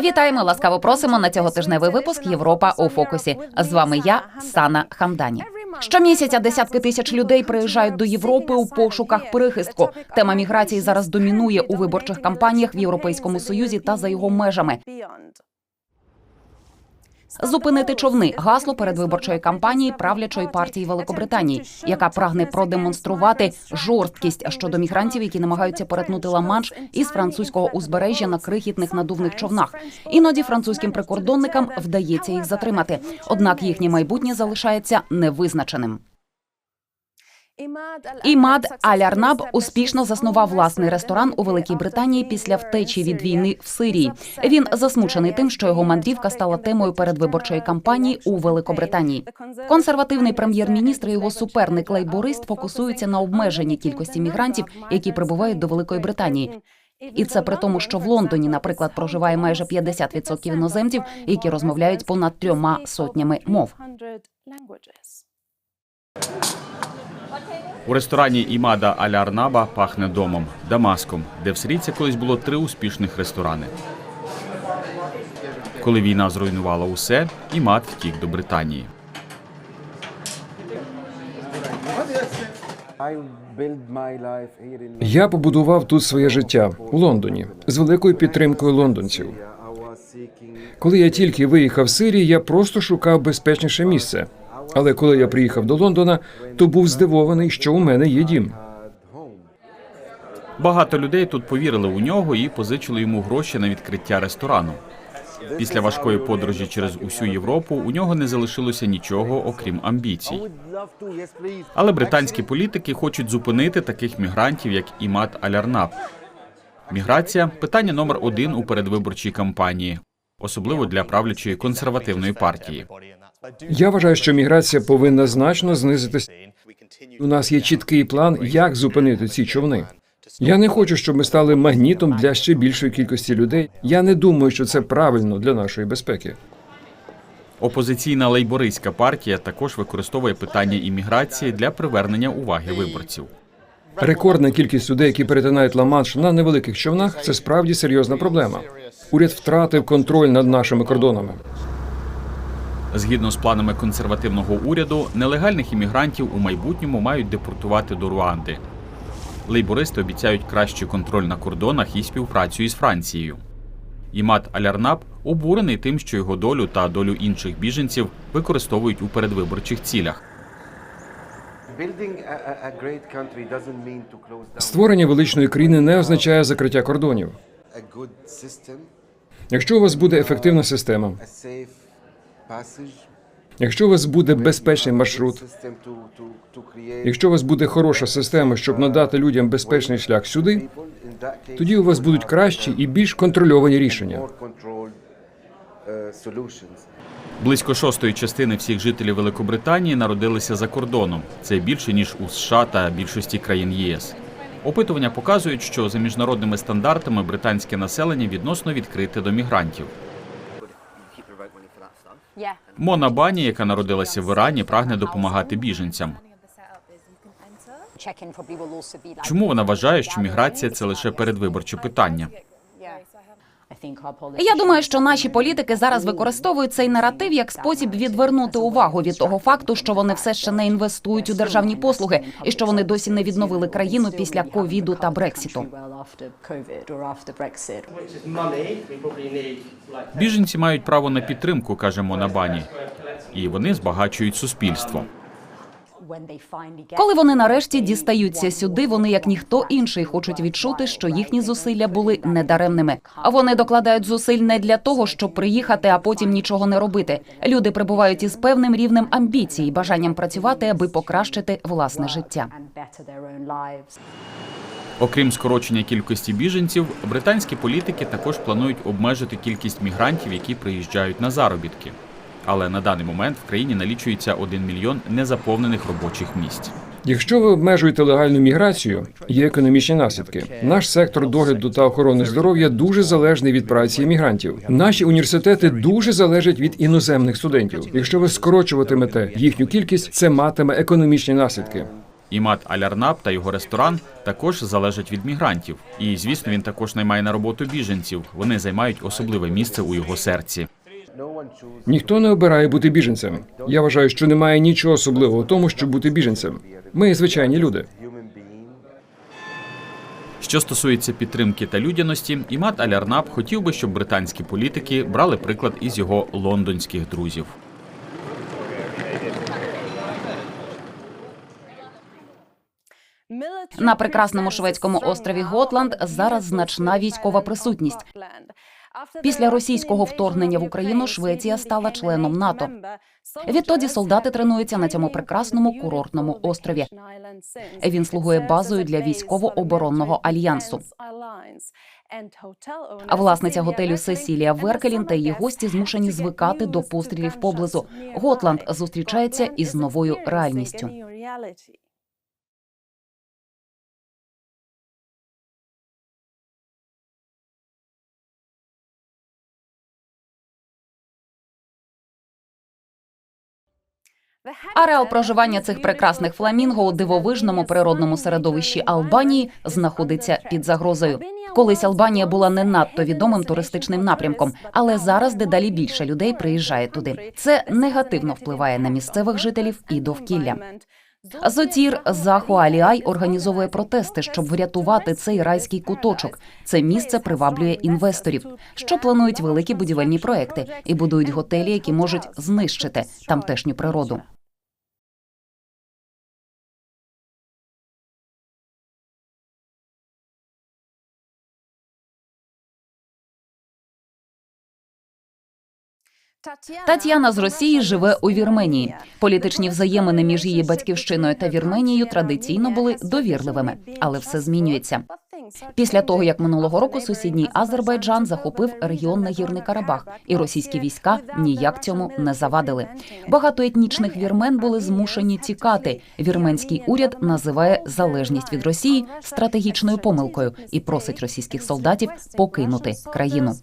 Вітаємо, ласкаво просимо на цього тижневий випуск Європа у фокусі. З вами я, Сана Хамдані. Щомісяця десятки тисяч людей приїжджають до Європи у пошуках прихистку. Тема міграції зараз домінує у виборчих кампаніях в Європейському Союзі та за його межами. Зупинити човни гасло передвиборчої кампанії правлячої партії Великобританії, яка прагне продемонструвати жорсткість щодо мігрантів, які намагаються перетнути Ла-Манш із французького узбережжя на крихітних надувних човнах. Іноді французьким прикордонникам вдається їх затримати. Однак їхнє майбутнє залишається невизначеним. Імад Аль-Арнаб успішно заснував власний ресторан у Великій Британії після втечі від війни в Сирії. Він засмучений тим, що його мандрівка стала темою передвиборчої кампанії у Великобританії. Консервативний прем'єр-міністр і його суперник лейборист фокусуються на обмеженні кількості мігрантів, які прибувають до Великої Британії. І це при тому, що в Лондоні, наприклад, проживає майже 50% іноземців, які розмовляють понад трьома сотнями мов. У ресторані Імада Аля Арнаба пахне домом, Дамаском, де в Сирійці колись було три успішних ресторани. Коли війна зруйнувала усе, Імад втік до Британії. Я побудував тут своє життя у Лондоні з великою підтримкою лондонців. Коли я тільки виїхав з Сирії, я просто шукав безпечніше місце. Але коли я приїхав до Лондона, то був здивований, що у мене є дім. Багато людей тут повірили у нього і позичили йому гроші на відкриття ресторану. Після важкої подорожі через усю Європу у нього не залишилося нічого, окрім амбіцій. Але британські політики хочуть зупинити таких мігрантів, як Імад Алярнаб. Міграція питання номер один у передвиборчій кампанії, особливо для правлячої консервативної партії. Я вважаю, що міграція повинна значно знизитися. У нас є чіткий план, як зупинити ці човни. Я не хочу, щоб ми стали магнітом для ще більшої кількості людей. Я не думаю, що це правильно для нашої безпеки. Опозиційна лейбористська партія також використовує питання імміграції для привернення уваги виборців. Рекордна кількість людей, які перетинають Ла-Манш на невеликих човнах, це справді серйозна проблема. Уряд втратив контроль над нашими кордонами. Згідно з планами консервативного уряду, нелегальних іммігрантів у майбутньому мають депортувати до Руанди. Лейбористи обіцяють кращий контроль на кордонах і співпрацю із Францією. Імад Алярнаб обурений тим, що його долю та долю інших біженців використовують у передвиборчих цілях. Створення величної країни не означає закриття кордонів. Якщо у вас буде ефективна система, якщо у вас буде безпечний маршрут, якщо у вас буде хороша система, щоб надати людям безпечний шлях сюди, тоді у вас будуть кращі і більш контрольовані рішення. Близько шостої частини всіх жителів Великобританії народилися за кордоном. Це більше ніж у США та більшості країн єС. Опитування показують, що за міжнародними стандартами британське населення відносно відкрите до мігрантів. Мона Бані, яка народилася в Ірані, прагне допомагати біженцям. Чому вона вважає, що міграція це лише передвиборче питання? Я думаю, що наші політики зараз використовують цей наратив як спосіб відвернути увагу від того факту, що вони все ще не інвестують у державні послуги, і що вони досі не відновили країну після ковіду та брексіту. Біженці мають право на підтримку, каже Мона Бані, і вони збагачують суспільство. Коли вони нарешті дістаються сюди, вони як ніхто інший хочуть відчути, що їхні зусилля були недаремними. А вони докладають зусиль не для того, щоб приїхати, а потім нічого не робити. Люди прибувають із певним рівнем амбіцій, бажанням працювати, аби покращити власне життя. Окрім скорочення кількості біженців, британські політики також планують обмежити кількість мігрантів, які приїжджають на заробітки. Але на даний момент в країні налічується 1 мільйон незаповнених робочих місць. Якщо ви обмежуєте легальну міграцію, є економічні наслідки. Наш сектор догляду та охорони здоров'я дуже залежний від праці іммігрантів. Наші університети дуже залежать від іноземних студентів. Якщо ви скорочуватимете їхню кількість, це матиме економічні наслідки. Імат Алярнаб та його ресторан також залежать від мігрантів. І звісно, він також наймає на роботу біженців. Вони займають особливе місце у його серці. Ніхто не обирає бути біженцем. Я вважаю, що немає нічого особливого в тому, щоб бути біженцем. Ми звичайні люди. Що стосується підтримки та людяності, Імат Алярнаб хотів би, щоб британські політики брали приклад із його лондонських друзів. На прекрасному шведському острові Готланд зараз значна військова присутність. Після російського вторгнення в Україну Швеція стала членом НАТО. Відтоді солдати тренуються на цьому прекрасному курортному острові. Він слугує базою для військово-оборонного альянсу. А власниця готелю Сесілія Веркелін та її гості змушені звикати до пострілів поблизу. Готланд зустрічається із новою реальністю. Ареал проживання цих прекрасних фламінго у дивовижному природному середовищі Албанії знаходиться під загрозою. Колись Албанія була не надто відомим туристичним напрямком, але зараз дедалі більше людей приїжджає туди. Це негативно впливає на місцевих жителів і довкілля. Зотір Захуаліай організовує протести, щоб врятувати цей райський куточок. Це місце приваблює інвесторів, що планують великі будівельні проекти і будують готелі, які можуть знищити тамтешню природу. Тетяна з Росії живе у Вірменії. Політичні взаємини між її батьківщиною та Вірменією традиційно були довірливими, але все змінюється. Після того, як минулого року сусідній Азербайджан захопив регіон Нагірний Карабах, і російські війська ніяк цьому не завадили. Багато етнічних вірмен були змушені тікати. Вірменський уряд називає залежність від Росії стратегічною помилкою і просить російських солдатів покинути країну.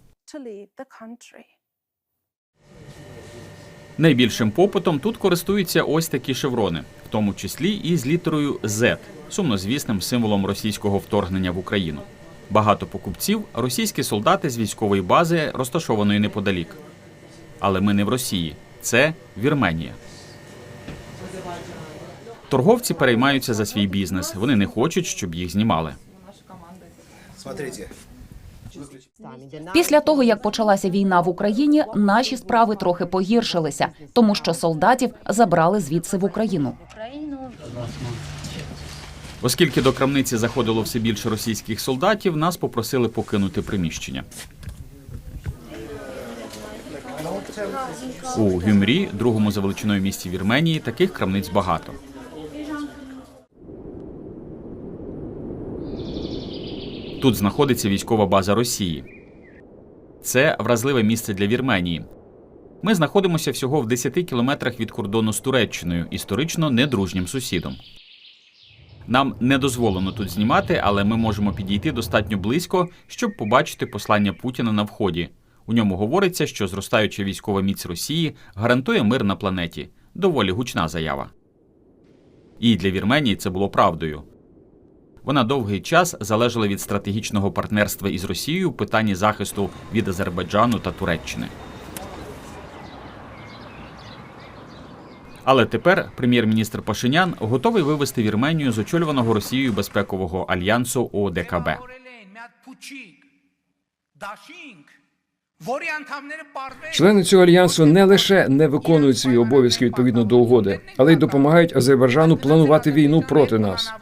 Найбільшим попитом тут користуються ось такі шеврони, в тому числі і з літерою Z, сумнозвісним символом російського вторгнення в Україну. Багато покупців російські солдати з військової бази, розташованої неподалік. Але ми не в Росії, це Вірменія. Торговці переймаються за свій бізнес. Вони не хочуть, щоб їх знімали. Смотрите, Після того, як почалася війна в Україні, наші справи трохи погіршилися, тому що солдатів забрали звідси в Україну. Оскільки до крамниці заходило все більше російських солдатів, нас попросили покинути приміщення. У Гюмрі, другому за величиною місті Вірменії, таких крамниць багато. Тут знаходиться військова база Росії. Це вразливе місце для Вірменії. Ми знаходимося всього в 10 кілометрах від кордону з Туреччиною, історично недружнім сусідом. Нам не дозволено тут знімати, але ми можемо підійти достатньо близько, щоб побачити послання Путіна на вході. У ньому говориться, що зростаюча військова міць Росії гарантує мир на планеті. Доволі гучна заява. І для Вірменії це було правдою. Вона довгий час залежала від стратегічного партнерства із Росією в питанні захисту від Азербайджану та Туреччини. Але тепер прем'єр-міністр Пашинян готовий вивести Вірменію з очолюваного Росією безпекового альянсу ОДКБ. Члени цього альянсу не лише не виконують свої обов'язки відповідно до угоди, але й допомагають Азербайджану планувати війну проти нас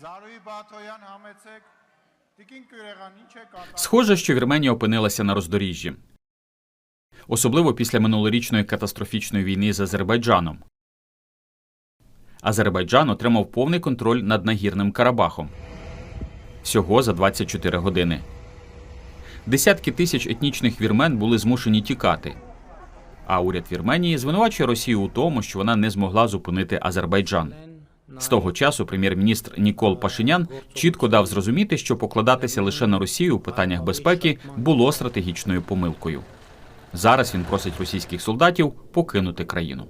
Զարուհի Բաթոյան համեցեք Տիկին Կյուրեղան ինչ է կատարում Схоже, що Вірменія опинилася на роздоріжжі, особливо після минулорічної катастрофічної війни з Азербайджаном. Азербайджан отримав повний контроль над нагірним Карабахом всього за 24 години. Десятки тисяч етнічних вірмен були змушені тікати. А уряд Вірменії звинувачує Росію у тому, що вона не змогла зупинити Азербайджан. З того часу прем'єр-міністр Нікол Пашинян чітко дав зрозуміти, що покладатися лише на Росію у питаннях безпеки було стратегічною помилкою. Зараз він просить російських солдатів покинути країну.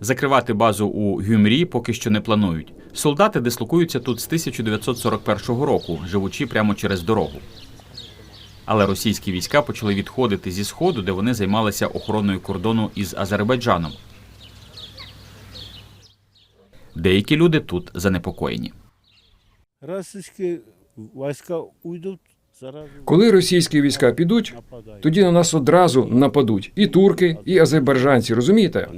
Закривати базу у Гюмрі поки що не планують. Солдати дислокуються тут з 1941 року, живучи прямо через дорогу. Але російські війська почали відходити зі сходу, де вони займалися охороною кордону із Азербайджаном. Деякі люди тут занепокоєні. Російські війська уйдуть, Коли російські війська підуть, тоді на нас одразу нападуть і турки, і азербайджанці. Розумієте?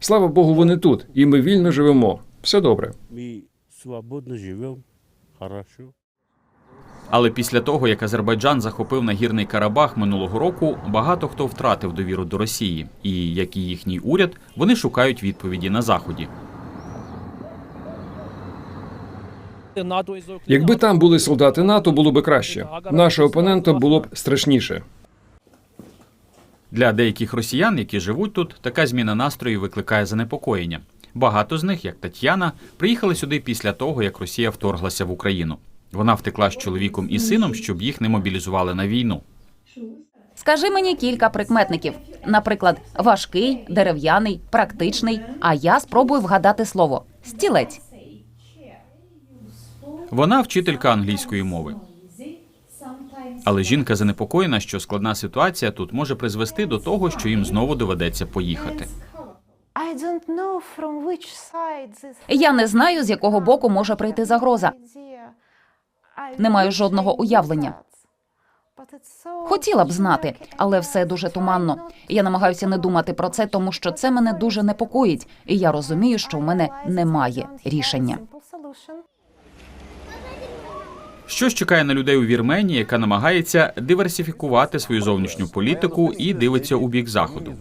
Слава Богу, вони тут, і ми вільно живемо. Все добре. Ми свободно живемо, хорошо. Але після того, як Азербайджан захопив нагірний Карабах минулого року, багато хто втратив довіру до Росії, і як і їхній уряд, вони шукають відповіді на заході. Якби там були солдати НАТО, було б краще. Нашого опонента було б страшніше. Для деяких росіян, які живуть тут, така зміна настрою викликає занепокоєння. Багато з них, як Тетяна, приїхали сюди після того, як Росія вторглася в Україну. Вона втекла з чоловіком і сином, щоб їх не мобілізували на війну. Скажи мені кілька прикметників. Наприклад, важкий, дерев'яний, практичний. А я спробую вгадати слово стілець. Вона вчителька англійської мови. Але жінка занепокоєна, що складна ситуація тут може призвести до того, що їм знову доведеться поїхати. Я не знаю, з якого боку може прийти загроза. Не маю жодного уявлення. Хотіла б знати, але все дуже туманно. Я намагаюся не думати про це, тому що це мене дуже непокоїть, і я розумію, що в мене немає рішення. Що ж чекає на людей у Вірменії, яка намагається диверсифікувати свою зовнішню політику і дивиться у бік заходу?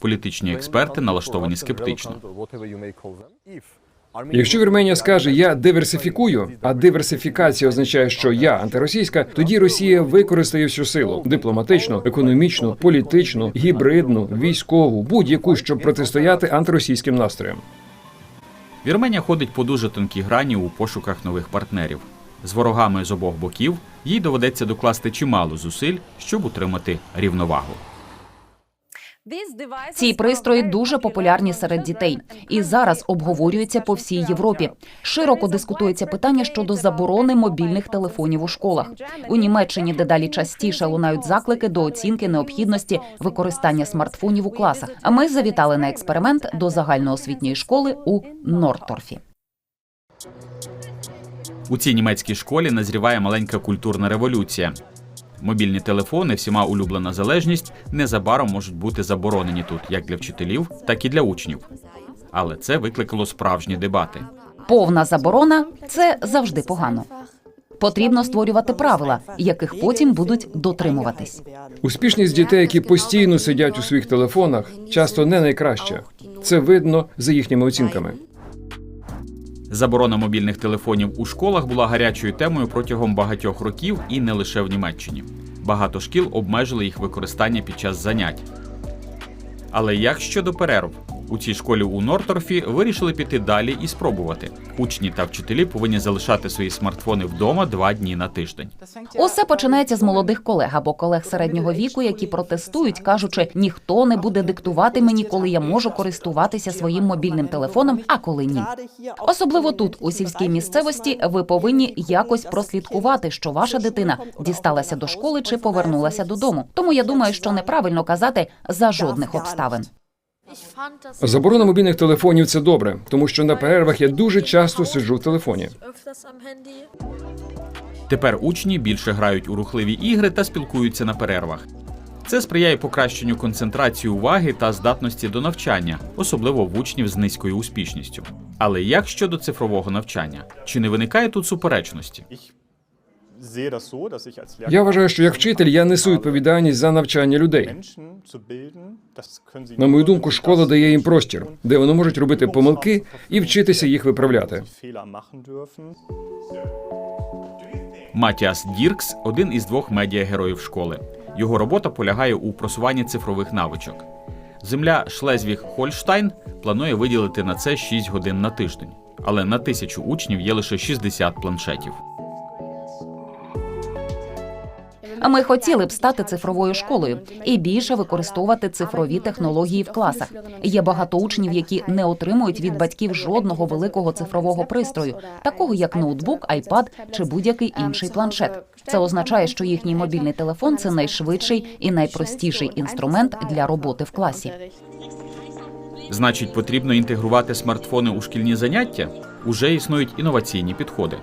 Політичні експерти налаштовані скептично. Якщо Вірменія скаже я диверсифікую, а диверсифікація означає, що я антиросійська, тоді Росія використає всю силу дипломатичну, економічну, політичну, гібридну, військову, будь-яку, щоб протистояти антиросійським настроям. Вірменія ходить по дуже тонкій грані у пошуках нових партнерів. З ворогами з обох боків їй доведеться докласти чимало зусиль, щоб утримати рівновагу. Ці пристрої дуже популярні серед дітей і зараз обговорюються по всій Європі. Широко дискутується питання щодо заборони мобільних телефонів у школах. У Німеччині дедалі частіше лунають заклики до оцінки необхідності використання смартфонів у класах. А ми завітали на експеримент до загальноосвітньої школи у Норторфі. У цій німецькій школі назріває маленька культурна революція. Мобільні телефони, всіма улюблена залежність, незабаром можуть бути заборонені тут як для вчителів, так і для учнів. Але це викликало справжні дебати. Повна заборона це завжди погано. Потрібно створювати правила, яких потім будуть дотримуватись. Успішність дітей, які постійно сидять у своїх телефонах, часто не найкраща. Це видно за їхніми оцінками. Заборона мобільних телефонів у школах була гарячою темою протягом багатьох років і не лише в Німеччині. Багато шкіл обмежили їх використання під час занять. Але як щодо перерв? У цій школі у Норторфі вирішили піти далі і спробувати. Учні та вчителі повинні залишати свої смартфони вдома два дні на тиждень. Усе починається з молодих колег або колег середнього віку, які протестують, кажучи, ніхто не буде диктувати мені, коли я можу користуватися своїм мобільним телефоном, а коли ні. Особливо тут, у сільській місцевості, ви повинні якось прослідкувати, що ваша дитина дісталася до школи чи повернулася додому. Тому я думаю, що неправильно казати за жодних обставин. Заборона мобільних телефонів це добре, тому що на перервах я дуже часто сиджу в телефоні. Тепер учні більше грають у рухливі ігри та спілкуються на перервах. Це сприяє покращенню концентрації уваги та здатності до навчання, особливо в учнів з низькою успішністю. Але як щодо цифрового навчання? Чи не виникає тут суперечності? Я вважаю, що як вчитель я несу відповідальність за навчання людей. На мою думку, школа дає їм простір, де вони можуть робити помилки і вчитися їх виправляти. Матіас Діркс один із двох медіагероїв школи. Його робота полягає у просуванні цифрових навичок. Земля Шлезвіг Хольштайн планує виділити на це 6 годин на тиждень, але на тисячу учнів є лише 60 планшетів. Ми хотіли б стати цифровою школою і більше використовувати цифрові технології в класах. Є багато учнів, які не отримують від батьків жодного великого цифрового пристрою, такого як ноутбук, айпад чи будь-який інший планшет. Це означає, що їхній мобільний телефон це найшвидший і найпростіший інструмент для роботи в класі. Значить, потрібно інтегрувати смартфони у шкільні заняття? Уже існують інноваційні підходи.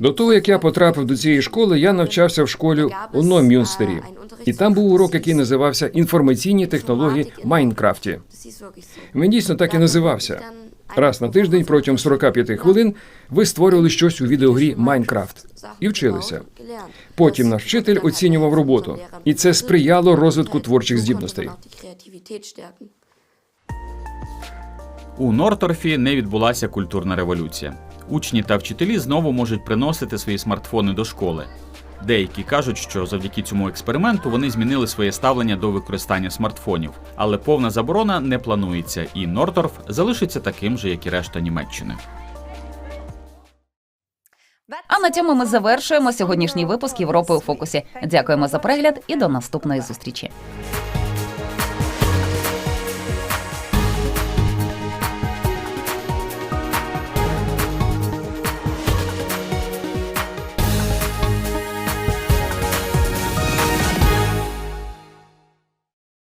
До того як я потрапив до цієї школи, я навчався в школі у Ном'юнстері. І там був урок, який називався інформаційні технології в Майнкрафті. Він дійсно так і називався. Раз на тиждень протягом 45 хвилин ви створювали щось у відеогрі Майнкрафт і вчилися. Потім наш вчитель оцінював роботу, і це сприяло розвитку творчих здібностей. У Норторфі не відбулася культурна революція. Учні та вчителі знову можуть приносити свої смартфони до школи. Деякі кажуть, що завдяки цьому експерименту вони змінили своє ставлення до використання смартфонів, але повна заборона не планується, і Норторф залишиться таким же, як і решта Німеччини. А на цьому ми завершуємо сьогоднішній випуск Європи у фокусі. Дякуємо за перегляд і до наступної зустрічі.